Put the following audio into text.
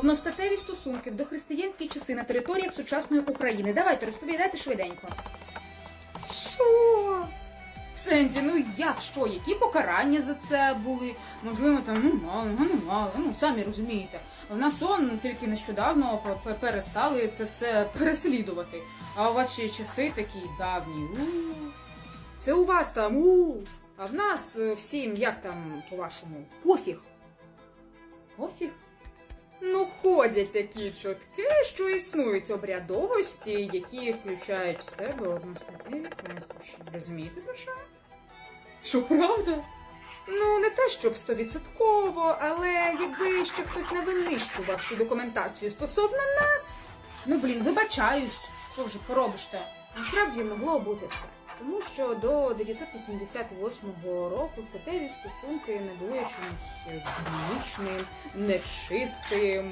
Одностатеві стосунки в дохристиянські часи на територіях сучасної України. Давайте розповідайте швиденько. Що? В сенсі, ну як що? Які покарання за це були? Можливо, там ну мало, ну мало, ну самі розумієте. В нас он тільки нещодавно перестали це все переслідувати. А у вас ще часи такі давні. У. Це у вас там у. А в нас е, всім, як там, по-вашому, пофіг. Пофіг? Ну, ходять такі чутки, що існують обрядовості, які включають в себе одностатеві пристраші. Розумієте, про що? Що правда? Ну, не те, щоб стовідсотково, але якби ще хтось не винищував цю документацію стосовно нас. Ну, блін, вибачаюсь, що вже поробиш-те? Насправді могло бути все. Тому що до 988 року статеві стосунки не були чимось динамічним, нечистим.